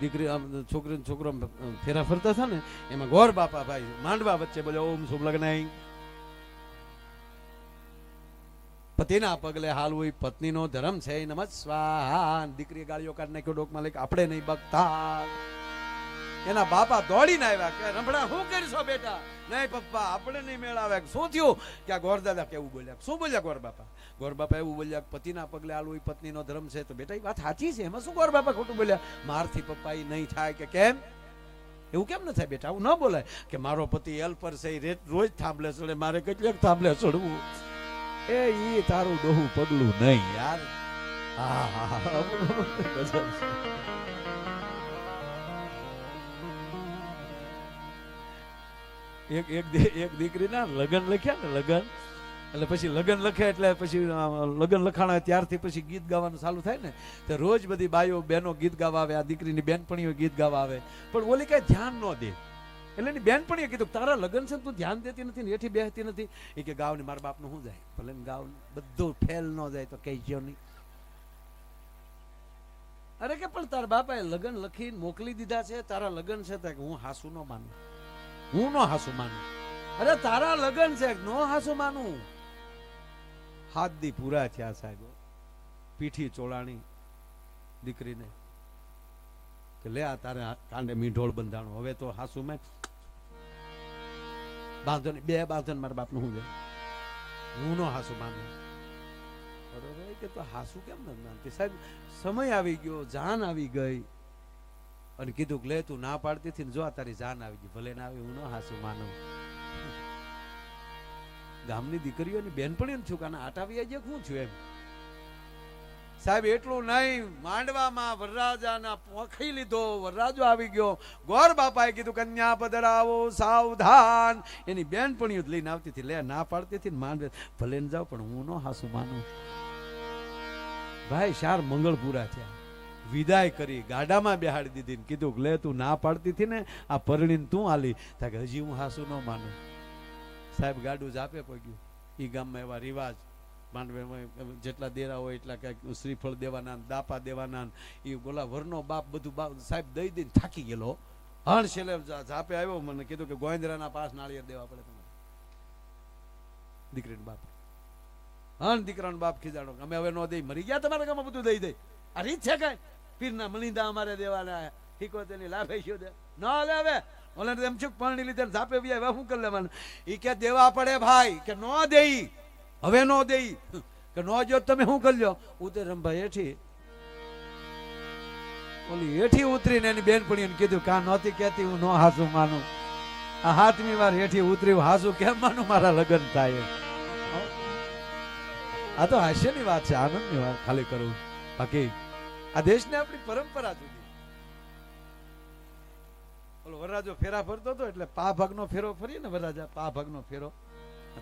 દીકરી છોકરી છોકરો ફેરા ફરતા હતા ને, એમાં ગોર બાપા ભાઈ માંડવા વચ્ચે બોલે, ઓમ શુભ લગ્ન પતિના પગલે હાલવું ઈ પત્નીનો ધર્મ છે નમસ્વા દીકરી ગાળીઓ કાઢ નાખ્યો, ડોકમાં લઈ આપણે નહીં બગતા. એના બાપા દોડીને આવ્યા કે રમણા શું કરશો બેટા નહીં પપ્પા આપણે નહીં મેળાવે શું થયું કે આ ગોર દાદા કેવું બોલ્યા શું બોલ્યા ગોર બાપા ગોર બાપા એવું બોલ્યા પતિના પગલે આલુ પત્નીનો ધર્મ છે તો બેટા એ વાત સાચી છે એમાં શું ગોર બાપા ખોટું બોલ્યા મારથી પપ્પા એ નહીં થાય કે કેમ એવું કેમ ન થાય બેટા આવું ન બોલાય કે મારો પતિ પર છે એ રોજ થાંભલે ચડે મારે કેટલેક થાંભલે ચડવું એ ઈ તારું ડોહું પગલું નહીં યાર હા હા એક એક એક દીકરીના લગ્ન લખ્યા ને, લગ્ન. એટલે પછી લગ્ન લખે એટલે પછી લગ્ન લખાણા ત્યારથી પછી ગીત ગાવાનું ચાલુ થાય ને, તો રોજ બધી બાઈઓ બહેનો ગીત ગાવા આવે, આ દીકરીની બહેનપણીઓ ગીત ગાવા આવે. પણ ઓલી કાંઈ ધ્યાન ન દે. એટલે એની બહેનપણીએ કીધું, તારા લગ્ન છે તું ધ્યાન દેતી નથી ને, એઠી બેહતી નથી. એ કે ગાવ ને મારા બાપનું શું જાય? ભલે ગાવ બધું ફેલ ન જાય તો ગયો નહીં. અરે કે, પણ તારા બાપાએ લગ્ન લખીને મોકલી દીધા છે, તારા લગ્ન છે, તો હું હાસુ ન માનું. હું નો હાસુ માનું. અરે તારા લગ્ન છે, નો હાસુ માનું. હાથ દી પૂરા થયા સાહેબ. પીઠી ચોળાણી દીકરીને કે લે આ તારે કાંડે મીંઢોળ બંધાણો, હવે તો હાસુ મેં. બાંધો બે બાંધો ને મારા બાપનું હું જાય હું નો હાસુ માનું. બરોબર? કે તો હાસુ કેમ નથી માનતી? સાહેબ, સમય આવી ગયો, જાન આવી ગઈ. અને કીધું કે, લે, તું ના પાડતી હતી જો તારી જાન આવી ગઈ, ભલે ના આવી હું ન હાસુ માનું. ગામની દીકરીઓની બેનપણીઓ છું કે આટાવી આજે હું છું એમ? સાહેબ, એટલું નહીં, માંડવામાં વરરાજાના પોખી લીધો, વરરાજો આવી ગયો. ગોર બાપાએ કીધું કન્યા પધરાવો સાવધાન. એની બેનપણીઓ જ લઈને આવતી હતી. લે ના પાડતી હતી ને માંડવે, ભલે ને જાવ પણ હું નો હાસુ, માનું. ભાઈ સાર મંગળ પૂરા થયા. વિદાય કરી, ગાડામાં બેહાડી દીધી ને કીધું લે, તું ના પાડતી હતી ને, આ પરણીને તું આલી. તાકે હજી હું હાસુ ન માનું. સાહેબ ગાડું જાપે પગ્યું એ ગામમાં એવા રિવાજ માંડવેમાં જેટલા દેરા હોય, એટલા કંઈક શ્રીફળ દેવાના દાપા દેવાના એ બોલા, વરનો બાપ બધું બાપ સાહેબ દઈ દઈને થાકી ગયેલો. હણ છેલ્લે ઝાપે આવ્યો મને, કીધું કે, ગોવિંદરાના પાસ નાળિયેર દેવા પડે તમારે. દીકરીને બાપ. હણ દીકરાનો બાપ ખીજાડો. અમે હવે નો દઈ, મરી ગયા તમારા ગામમાં બધું દઈ દઈ. આ રીત છે કઈ? પીરના મલિંદા અમારે દેવાના ઠીકો તેની લાભે શું દે ન લે હવે ઓલે એમ છું પાણી લીધે ઝાપે બી આવ્યા શું કરી લેવાનું? એ કે દેવા પડે ભાઈ, કે નો દેઈ. હવે નો દેઈ. કે નો જો તમે શું કરજો ઉતે રંભાઈ હેઠી. ઓલી હેઠી ઉતરીને એની બેનપણીને કીધું કા નહોતી કહેતી, હું નો હાસુ માનું. આ હાથમી વાર હેઠી ઉતરી હાસું કેમ માનું? મારા લગ્ન થાય આ તો હાસ્યની વાત છે, આનંદની વાત ખાલી કરું. બાકી આ દેશને આપણી પરંપરા જુદી. ઓલો વરરાજો ફેરા ફરતો હતો એટલે પા ભાગનો ફેરો ફરીએ ને વરરાજા, પા ભાગનો ફેરો.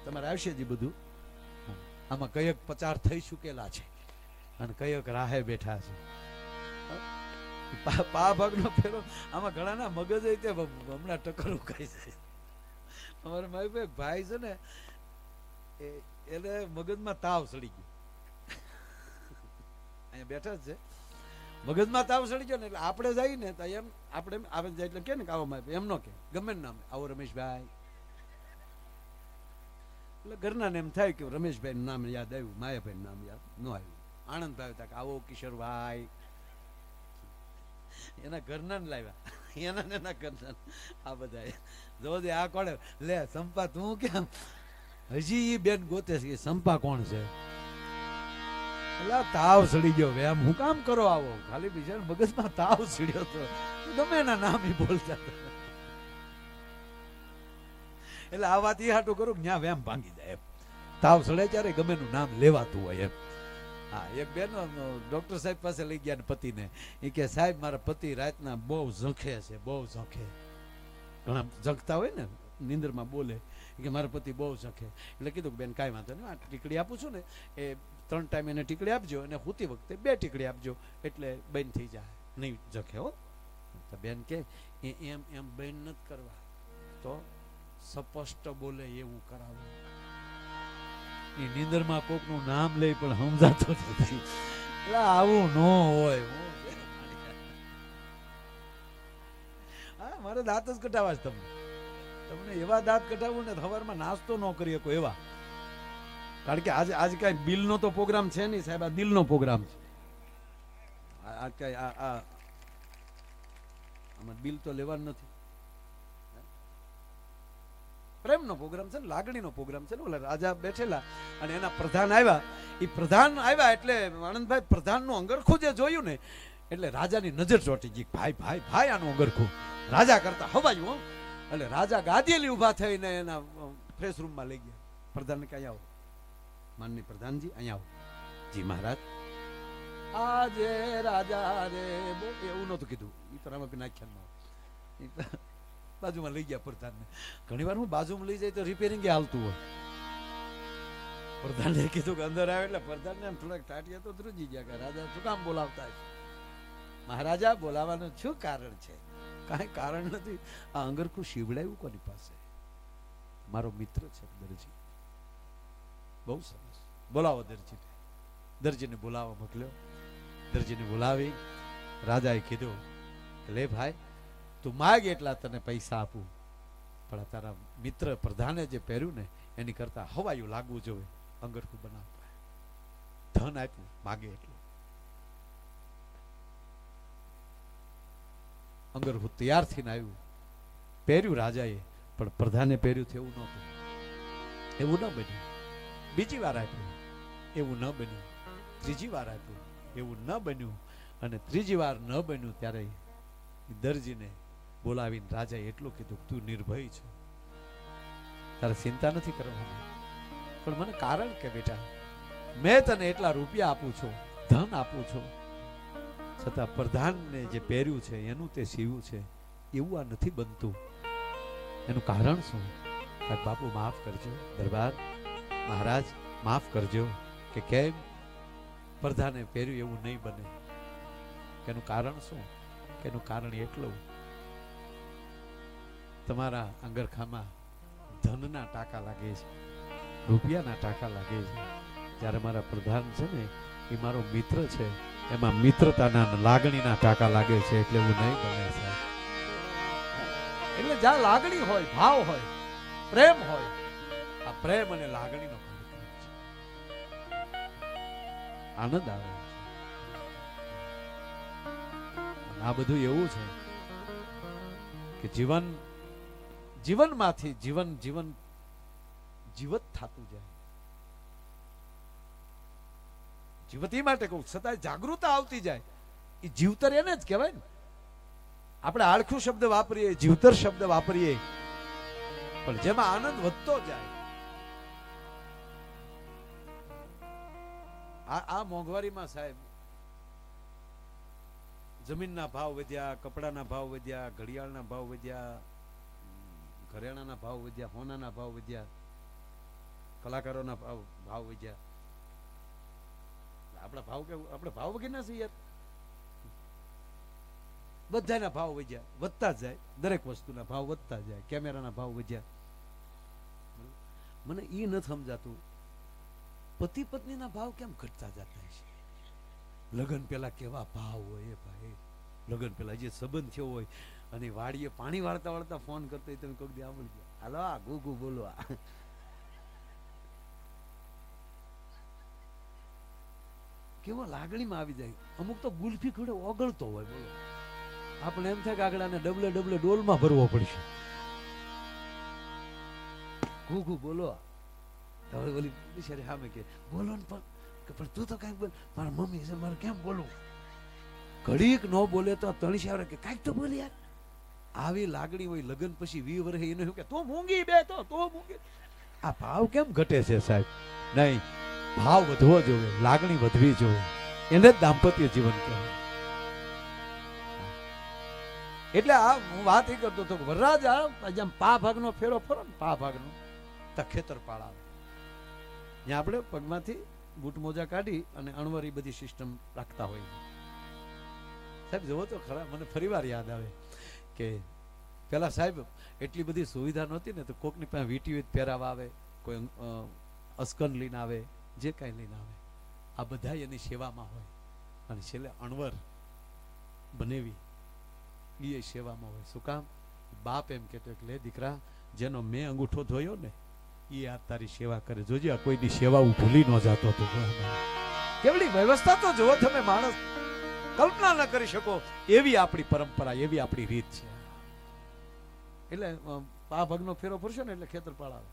તમારે આવશે જી બધું. આમાં કયક પચાર થઈ ચૂકેલા છે અને કયક રાહે બેઠા છે. પા- ભાગનો ફેરો, આમાં ઘણાના મગજ તે હમણાં ટકર ઉકાઈ જાય. અમારે મારી પાસે ભાઈ છે ને, એ, એને મગજમાં તાવ સડી ગયો. અહીંયા બેઠા જ છે. મગજમાં તાવ ચડી ગયો ને એટલે આપણે જઈએ તો એમ આપણે આવે જાય એટલે કે ને કે આવો એમ કે. ગમે નામ આવો રમેશભાઈ. એટલે ઘરના એમ થાય કે રમેશભાઈ નામ યાદ આવ્યું માયાભાઈ નામ યાદ ન આવ્યું. આનંદભાઈ હતા કે આવો કિશોરભાઈ. એના ઘરના લાવ્યા. એના ને એના ઘરના આ બધા જો આ કોણ લે, સંપા, તું કેમ? હજી એ બેન ગોતે છે સંપા કોણ છે? એટલે તાવ સડી ગયો વેમ હું કામ કરો આવો? ખાલી બીજા મગજમાં તાવ સડ્યો તો. ગમે એના નામ બોલતા. એટલે આ વાત એ હાટું કરું ત્યાં વેમ ભાંગી જાય તાવ સડે ત્યારે ગમે નું નામ લેવાતું હોય એમ. હા, એક બેન ડોક્ટર સાહેબ પાસે લઈ ગયા પતિને. એ કે, સાહેબ, મારા પતિ રાતના બહુ ઝંખે છે, બહુ ઝંખે. ઘણા ઝંખતા હોય ને, નીંદરમાં બોલે. કે, મારા પતિ બહુ ઝંખે. એટલે કીધું બેન, કાંઈ વાંધો નહીં આ ટીકડી આપું છું ને. એ ત્રણ ટાઈમ એને ટીકડી આપજો અને હૂતી વખતે બે ટીકડી આપજો. એટલે બેન થઈ જાય. નહીં જખે હો. તો બેન કે એમ એમ બેન નથી કરવા. તો સ્પષ્ટ બોલે એવું કરાવો. એ નીંદરમાં કોકનું નામ લઈ પણ સમજાતો નથી. એટલે આવું ન હોય હું. મારે દાંત જ કટાવા છે તમને. તમને એવા દાંત કટાવું ને સવારમાં નાસ્તો ન કરી શકો એવા. કારણ કે આજે આજે કાંઈ બિલનો તો પ્રોગ્રામ છે નહીં સાહેબ, આ દિલનો પ્રોગ્રામ છે. આમાં બિલ તો લેવાનું નથી. પ્રેમનો પ્રોગ્રામ છે ને, લાગણીનો પ્રોગ્રામ છે ને, ઓલા રાજા બેઠેલા અને એના પ્રધાન આવ્યા. એ પ્રધાન આવ્યા એટલે આનંદભાઈ પ્રધાનનું અંગરખું જે જોયું ને, એટલે રાજાની નજર ચોટી ગઈ. ભાઈ ભાઈ ભાઈ, આનું અંગરખું. રાજા કરતા હવાયું એટલે રાજા ગાદીએલી ઊભા થઈને એના ફ્રેશ રૂમમાં લઈ ગયા. પ્રધાનને ક્યાંય આવો. માનની પ્રધાનજી અહીંયા આવો. જી, મહારાજ. આજે રાજા રે એવું નહોતું કીધું. એ તો રામાપી નાખ્યા બાજુમાં લઈ ગયા પ્રધાનને. ઘણી વાર હું બાજુમાં લઈ જાય તો રિપેરિંગ હાલતું હોય. પ્રધાને કીધું કે અંદર આવે એટલે પ્રધાનને એમ થોડાક ટાટિયા તો ધ્રુજી ગયા કે રાજા શું કામ બોલાવતા છે? મહારાજા, બોલાવાનું શું કારણ છે? કાંઈ કારણ નથી. આ અંગરખું શીવડાયું કોની પાસે? મારો મિત્ર છે દરજી બહુ સરસ. બોલાવો દરજીને દરજીને બોલાવવા મોકલ્યો. દરજીને બોલાવી. રાજાએ કીધું કે, લે ભાઈ, તું માગ એટલા તને પૈસા આપું. પણ તારા મિત્ર પ્રધાને જે પહેર્યું ને, એની કરતા હવાયું લાગવું જોઈએ. અંગરખું બનાવતા ધન આપ્યું, માગે એટલું. અંગરખું તૈયાર થઈને આવ્યું. પહેર્યું રાજાએ, પણ પ્રધાને પહેર્યું થયું નહોતું એવું ન બન્યું. બીજી વાર આપ્યું. એવું ન બન્યું. ત્રીજી વાર આપ્યું. એવું ન બન્યું. અને ત્રીજી વાર ન બન્યું ત્યારે દરજીને બોલાવીને રાજાએ એટલું કીધું તું નિર્ભય છે. તારે ચિંતા નથી કરવાની. પણ મને કારણ કે બેટા, મેં તને એટલા રૂપિયા આપું છું, ધન આપું છું. છતાં પ્રધાનને જે પહેર્યું છે, એનું તે સીવ્યું છે. એવું આ નથી બનતું. એનું કારણ શું? બાપુ, માફ કરજો. દરબાર, મહારાજ, માફ કરજો. કે કેમ? પ્રધાને પહેર્યું એવું નહીં બને. એનું કારણ શું? એનું કારણ એટલું. તમારા અંગરખામાં ધનના ટાંકા લાગે છે. રૂપિયાના ટાંકા લાગે છે. જ્યારે મારા પ્રધાન છે ને, એ મારો મિત્ર છે, એમાં મિત્રતાના લાગણીના ટાંકા લાગે છે એટલે એવું નહીં બને, સાહેબ. એટલે જ્યાં લાગણી હોય, ભાવ હોય, પ્રેમ હોય, આ પ્રેમ અને લાગણીનો આનંદ આવે આ બધું એવું છે કે જીવન, જીવનમાંથી જીવન જીવન જીવત થતું જાય. જીવતી માટે કહું છતાં જાગૃતતા આવતી જાય. એ જીવતર એને જ કહેવાય ને. આપણે આળખું શબ્દ વાપરીએ, જીવતર શબ્દ વાપરીએ, પણ જેમાં આનંદ વધતો જાય. આ આ મોંઘવારીમાં સાહેબ, જમીનના ભાવ વધ્યા, કપડાના ભાવ વધ્યા, ઘડિયાળના ભાવ વધ્યા, ઘરેણાના ભાવ વધ્યા, હોનાના ભાવ વધ્યા, કલાકારોના ભાવ ભાવ વધ્યા. આપણા ભાવ કે આપણે ભાવ વગરના છીએ યાર. બધાના ભાવ વધ્યા. વધતા જાય. દરેક વસ્તુના ભાવ વધતા જાય. કેમેરાના ભાવ વધ્યા. મને એ ન સમજાતું. પતિ પત્નીના ભાવ કેમ ઘટતા જતા છે? લગ્ન પેલા કેવા ભાવ હોય એ ભાઈ? લગ્ન પેલા જે સંબંધ થયો હોય અને વાડીએ પાણી વાળતા વાળતા ફોન કરતો તમે કોઈક દી ગયા. હાલો, આ ગુગુ બોલો આ. કેવો લાગણીમાં આવી જાય. અમુક તો ગુલ્ફી ખડે ઓગળતો હોય, બોલો. આપણે એમ થાય કે આગળને ડબલે ડબલે ડોલમાં ભરવો પડશે. ઘૂઘુ બોલો તો હવે ઓલી બિચારી સામે કે, બોલો ને પણ, કે પણ તું તો કાંઈક બોલ, મારા મમ્મી છે, મારે કેમ બોલું ઘડીક ન બોલે તો તણી આવે કે, કાંઈક તો બોલી યાર. આવી લાગણી હોય લગ્ન પછી વી વર્ષે એને શું કે, તું મૂંગી બે તો, તું મૂંગી. આ ભાવ કેમ ઘટે છે સાહેબ? નહીં, ભાવ વધવો જોઈએ, લાગણી વધવી જોઈએ. એને જ દાંપત્ય જીવન કહેવાય. એટલે આ હું વાત એ કરતો હતો વરરાજા જેમ પા ભાગનો ફેરો ફરો ને પા ભાગનો તો ખેતર પાળાવે ત્યાં આપણે પગમાંથી બૂટ મોજા કાઢી અને અણવરી બધી સિસ્ટમ રાખતા હોય સાહેબ, જુઓ તો ખરા, મને ફરીવાર યાદ આવે કે પેલા સાહેબ, એટલી બધી સુવિધા નહોતી ને તો કોકની પાસે વીટી વીટ પહેરાવા આવે, કોઈ અસ્કન લઈને આવે, જે કાંઈ લઈને આવે. આ બધા એની સેવામાં હોય. અને છેલ્લે અણવર બનેવી. એ સેવામાં હોય. શું કામ? બાપ એમ કહેતો કે, લે દીકરા, જેનો મેં અંગૂઠો ધોયો ને એ આ તારી સેવા કરે. જોજે આ કોઈની સેવા હું ભૂલી ન જાતો તો કેવડી વ્યવસ્થા તો જુઓ તમે માણસ. કલ્પના ન કરી શકો એવી આપણી પરંપરા, એવી આપણી રીત છે. એટલે આ ભાગનો ફેરો ફરશો ને એટલે ખેતરપાળ આવે.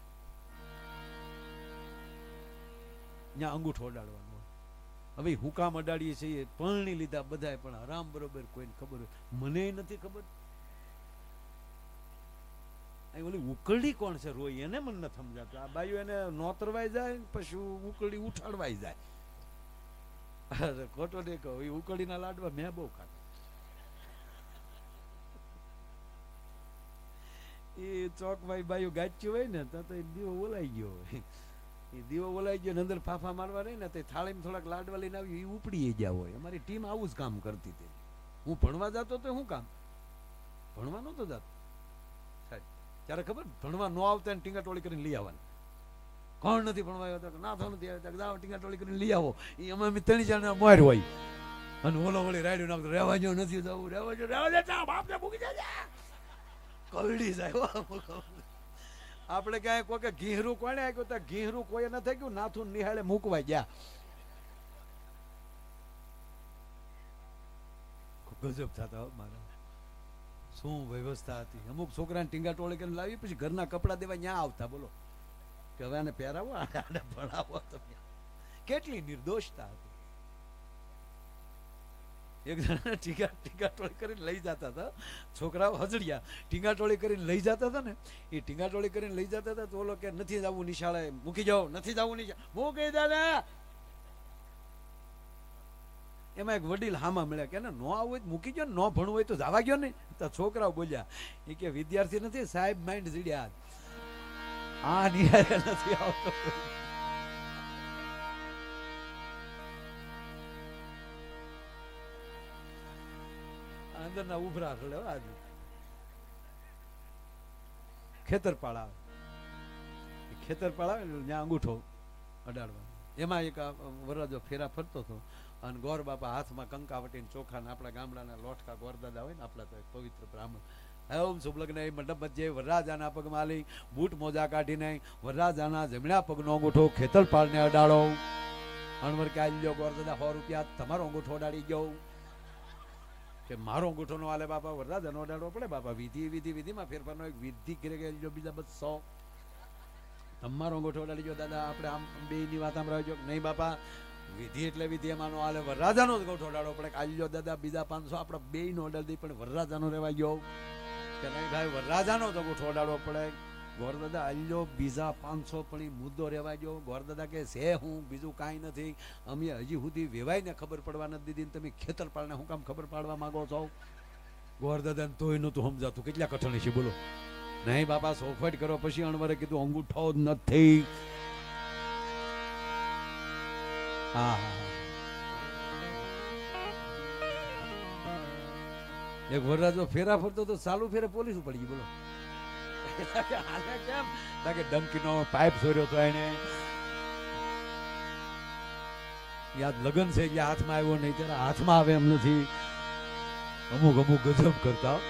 ત્યાં અંગૂઠો અડાડવાનો હવે હુકામ અડાડીએ છીએ, પરણી લીધા બધાય, પણ હરામ બરોબર કોઈને ખબર હોય. મને નથી ખબર. અહીં ઓલી ઉકરડી કોણ છે રોઈ? એને મને નથી સમજાતું. આ બાયુ એને નોતરવાય જાય પછી ઉકરડી ઉઠાડવાય જાય. ખોટો નહીં કહું એ ઉકરડીના લાડવા મેં બહુ ખાધા. એ ચોકમાં બાયું ગાચ્યું હોય ને, તો એ દીવો ઓલાઈ ગયો એ દીવો ઓલાઈ ગયો ને, અંદર ફાફા મારવા રહી ને, તે થાળીમાં થોડાક લાડવા લઈને આવી એ ઉપડી ગયા હોય. અમારી ટીમ આવું જ કામ કરતી હતી. હું ભણવા જતો તો શું કામ? ભણવા નહોતો જતો. ત્યારે ખબર? ભણવા ન આવતા ટીંગા ટોળી કરીને લઈ આવવાની. કોણ નથી ભણવા ના થવા નથી આવ્યા. તો જાઓ ટીંગા ટોળી કરીને લઈ આવો. એ અમે ત્રણ જણા મોર હોય. અને ઓલો વળી રાડ્યું નામ રહેવા જો નથી જવું રહેવા જો રહેવા દે બાપને મૂકી દેજે કલડી જાય. આપણે ક્યાંય કોઈ કે ઘીહરું કોને આપ્યું? તો ઘીહરું કોઈ ન થઈ ગયું, નાથું નિહાળે મૂકવા ગયા. ગજબ થતા મારા. શું વ્યવસ્થા હતી? અમુક છોકરાને ટીંગા ટોળી કરીને લાવી, પછી ઘરના કપડાં દેવા ન્યા આવતા, બોલો. કે હવે આને પહેરાવો, આને ભણાવો તમે કેટલી નિર્દોષતા હતી. એક જણા ટીંગા ટીંગા ટોળી કરીને લઈ જતા હતા. છોકરાઓ હજડ્યા. ટીંગા ટોળી કરીને લઈ જતા હતા ને, એ ટીંગા ટોળી કરીને લઈ જતા હતા તો ઓલો કે, નથી જવું નિશાળે, મૂકી જાઓ, નથી જવું નિશાળે. મૂકી દાદા એમાં એક વડીલ હામાં મળ્યા કે ને નો આવું હોય મૂકી ગયો ને, નો ભણવું હોય તો જવા ગયો ને તો છોકરાઓ બોલ્યા, એ કે વિદ્યાર્થી નથી, સાહેબ માઇન્ડ જીડ્યા. આ નિહાળે નથી આવતો. અંદરના ઉભરા હો આજે. ખેતરપાળ આવે. ખેતરપાળ આવે ત્યાં અંગૂઠો અડાડવા એમાં એક વરરાજો ફેરા ફરતો હતો. અને ગોર બાપા હાથમાં કંકાવટી ને ચોખા ને આપણા ગામડાના લોટકા ગોરદાદા હોય ને, આપણા તો પવિત્ર બ્રાહ્મણ. ઓમ શુભલગ્ન મંડપ વચ્ચે વરરાજાના પગમાં લઈ બૂટ મોજા કાઢીને વરરાજાના જમણા પગનો અંગૂઠો ખેતરપાળને અડાડો. અણવર કે આલ્યો ગોરદાદા સો રૂપિયા તમારો અંગૂઠો અડાડી ગયો. કે મારો અંગૂઠો નો આલે બાપા, વરરાજાનો અડાડવો પડે બાપા. વિધિ વિધિ, વિધિમાં ફેરફારનો એક વિધિ કે જો બીજા બસો તમારો અંગૂઠો અડાડી ગયો દાદા, આપણે આમ બે ની વાત સાંભળાવી રહ્યો નહીં બાપા. વિધિ એટલે વિધિ એમાંનો હાલે. વરરાજાનો જ ગોઠવડાડો પડે. કાલ્યો દાદા બીજા પાંચસો, આપણે બે નો ઓર્ડર દઈ પણ વરરાજાનો રહેવા ગયો. કે નહીં ભાઈ, વરરાજાનો જ ગોઠવડાડો પડે. ગોરદાદા આલ્યો બીજા પાંચસો પણ એ મુદ્દો રહેવા ગયો. ગોરદાદા કે છે હું, બીજું કાંઈ નથી. અમે હજી સુધી વેવાઈને ખબર પડવા નથી દીધી તમે ખેતરપાળને હું કામ ખબર પાડવા માંગો છો? ગોરદાદાને તોય નહોતું સમજાતું. કેટલા કઠણ છે, બોલો. નહીં બાપા, સોફટ કરો, પછી અણવરે કીધું, અંગૂઠો જ નથી. હા. એક વરરાજો ફેરા ફરતો તો ચાલુ ફેરે પોલીસ પડી ગઈ બોલો કેમ તાકે ડંકીનો પાઇપ સોર્યો તો એને યાદ લગન છે એટલે હાથમાં આવ્યો નહીં ત્યારે હાથમાં આવે એમ નથી અમુક અમુક ગજબ કરતા હો.